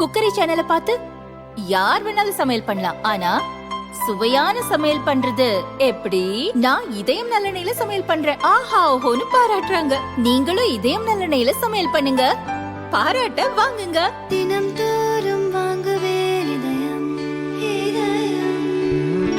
Cookery சேனலை பார்த்து யார் வேணாலும் சமையல் பண்ணலாம். ஆனா சுவையான சமையல் பண்றது எப்படி? நான் இதயம் நல்லெண்ணெயில சமையல் பண்றேன். ஆஹா ஓஹோன்னு பாராட்டுறாங்க. நீங்களும் இதயம் நல்லெண்ணெயில சமையல் பண்ணுங்க. பாராட்ட வாங்குங்க. தினம் தோறும் வாங்குவே இதயம் இதயம்.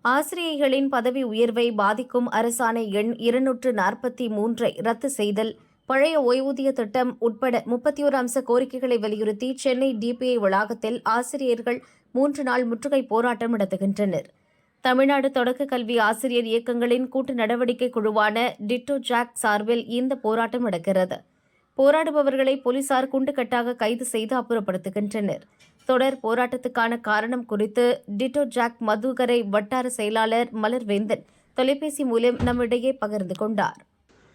ஆசிரியைகளின் பதவி உயர்வை பாதிக்கும் அரசாணை எண் இருநூற்று நாற்பத்தி மூன்றை ரத்து செய்தல். பழைய ஓய்வூதிய திட்டம் உட்பட முப்பத்தி ஒரு அம்ச கோரிக்கைகளை வலியுறுத்தி சென்னை டிபிஐ வளாகத்தில் ஆசிரியர்கள் மூன்று நாள் முற்றுகை போராட்டம் நடத்துகின்றனர். தமிழ்நாடு தொடக்க கல்வி ஆசிரியர் இயக்கங்களின் கூட்டு நடவடிக்கை குழுவான டிட்டோ ஜாக் சார்பில் இந்த போராட்டம் நடக்கிறது. போராடுபவர்களை போலீசார் குண்டுகட்டாக கைது செய்து அப்புறப்படுத்துகின்றனர். தொடர் போராட்டத்துக்கான காரணம் குறித்து டிட்டோ ஜாக் மதுகரை வட்டார செயலாளர் மலர்வேந்தன் தொலைபேசி மூலம் நம்மிடையே பகிர்ந்து கொண்டார்.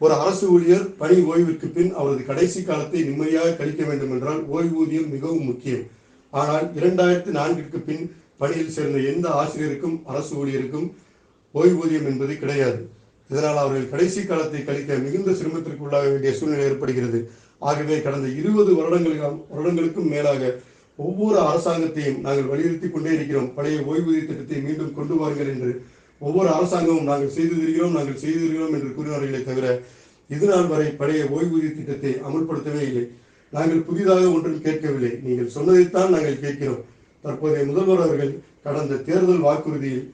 ஒரு அரசு ஊழியர் பணி ஓய்விற்கு பின் அவரது கடைசி காலத்தை நிம்மதியாக கழிக்க வேண்டும் என்றால் ஓய்வூதியம் மிகவும் முக்கியம். ஆனால் இரண்டாயிரத்தி நான்கிற்கு பின் பணியில் சேர்ந்த எந்த ஆசிரியருக்கும் அரசு ஊழியருக்கும் ஓய்வூதியம் என்பது கிடையாது. இதனால் அவர்கள் கடைசி காலத்தை கழிக்க மிகுந்த சிரமத்திற்கு உள்ளாக வேண்டிய சூழ்நிலை ஏற்படுகிறது. ஆகவே கடந்த இருபது வருடங்களுக்கு வருடங்களுக்கும் மேலாக ஒவ்வொரு அரசாங்கத்தையும் நாங்கள் வலியுறுத்தி கொண்டே இருக்கிறோம். பழைய ஓய்வூதிய திட்டத்தை மீண்டும் கொண்டு வாருங்கள் என்று ஒவ்வொரு அரசாங்கமும் நாங்கள் செய்து தருகிறோம் நாங்கள் செய்து தருகிறோம் என்று கூறினார்களே தவிர இது நாள் வரை பழைய ஓய்வூதிய திட்டத்தை அமல்படுத்தவே இல்லை. நாங்கள் புதிதாக ஒன்றும் கேட்கவில்லை. நீங்கள் சொன்னதைத்தான் நாங்கள் கேட்கிறோம். தற்போதைய முதல்வர் அவர்கள் கடந்த தேர்தல் வாக்குறுதியில்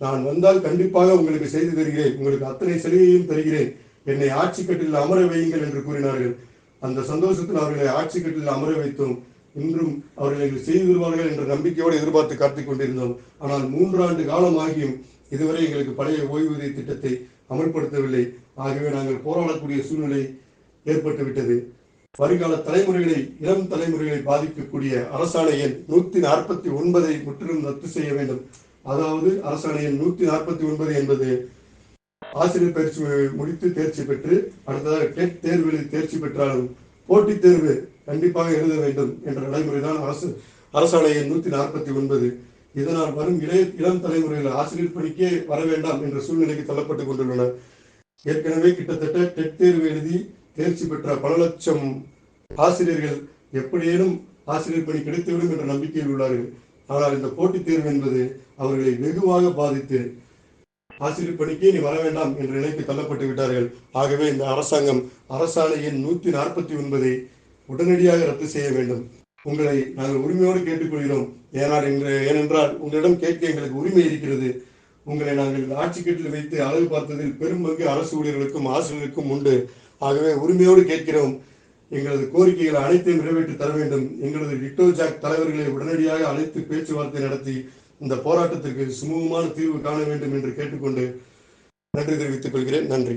நான் வந்தால் கண்டிப்பாக உங்களுக்கு செய்து தருகிறேன். உங்களுக்கு அத்தனை சலுகையும் தருகிறேன். என்னை ஆட்சி கட்டில் அமர வையுங்கள் என்று கூறினார்கள். அந்த சந்தோஷத்தில் அவர்களை ஆட்சி கட்டில் அமர வைத்தோம். இன்றும் அவர்கள் செய்து தருவார்கள் என்ற நம்பிக்கையோடு எதிர்பார்த்து காத்துக் கொண்டிருந்தோம். ஆனால் மூன்றாண்டு காலமாகியும் இதுவரை எங்களுக்கு பழைய ஓய்வூதிய திட்டத்தை அமல்படுத்தவில்லை. ஆகவே நாங்கள் போராடக்கூடிய சூழ்நிலை ஏற்பட்டுவிட்டது வருங்கால தலைமுறைகளை இளம் தலைமுறைகளை பாதிக்கக்கூடிய அரசாணை எண் நூத்தி நாற்பத்தி ஒன்பதை முற்றிலும் ரத்து செய்ய வேண்டும். அதாவது அரசாணை எண் நூத்தி நாற்பத்தி ஒன்பது என்பது ஆசிரியர் பயிற்சி முடித்து தேர்ச்சி பெற்று அடுத்ததாக டெட் தேர்வில் தேர்ச்சி பெற்றாலும் போட்டித் தேர்வு கண்டிப்பாக எழுத வேண்டும் என்ற நடைமுறைதான் அரசு அரசாணை எண் நூத்தி நாற்பத்தி ஒன்பது. இதனால் வரும் இளைய இளம் தலைமுறையில் ஆசிரியர் பணிக்கே வர வேண்டாம் என்ற சூழ்நிலைக்கு தள்ளப்பட்டுக் கொண்டுள்ளனர். ஏற்கனவே கிட்டத்தட்ட டெட் தேர்வு எழுதி தேர்ச்சி பெற்ற பல லட்சம் ஆசிரியர்கள் எப்படியேனும் ஆசிரியர் பணி கிடைத்துவிடும் என்ற நம்பிக்கையில் உள்ளார்கள். ஆனால் இந்த போட்டித் தேர்வு என்பது அவர்களை வெகுவாக பாதித்து ஆசிரியர் பணிக்கே நீ வர வேண்டாம் என்ற நிலைக்கு தள்ளப்பட்டு விட்டார்கள். ஆகவே இந்த அரசாங்கம் அரசாணையின் நூத்தி நாற்பத்தி ஒன்பதை உடனடியாக ரத்து செய்ய வேண்டும். உங்களை நாங்கள் உரிமையோடு கேட்டுக்கொள்கிறோம். ஏனால் என்று ஏனென்றால் உங்களிடம் கேட்க எங்களுக்கு உரிமை இருக்கிறது. உங்களை நாங்கள் ஆட்சி கட்டில் வைத்து அழகு பார்த்ததில் பெரும்பங்கு அரசு ஊழியர்களுக்கும் ஆசிரியர்களுக்கும் உண்டு. ஆகவே உரிமையோடு கேட்கிறோம். எங்களது கோரிக்கைகள் அனைத்தையும் நிறைவேற்றி தர வேண்டும். எங்களது டிட்டோ ஜாக் தலைவர்களை உடனடியாக அழைத்து பேச்சுவார்த்தை நடத்தி இந்த போராட்டத்திற்கு சுமூகமான தீர்வு காண வேண்டும் என்று கேட்டுக்கொண்டு நன்றி தெரிவித்துக் கொள்கிறேன். நன்றி.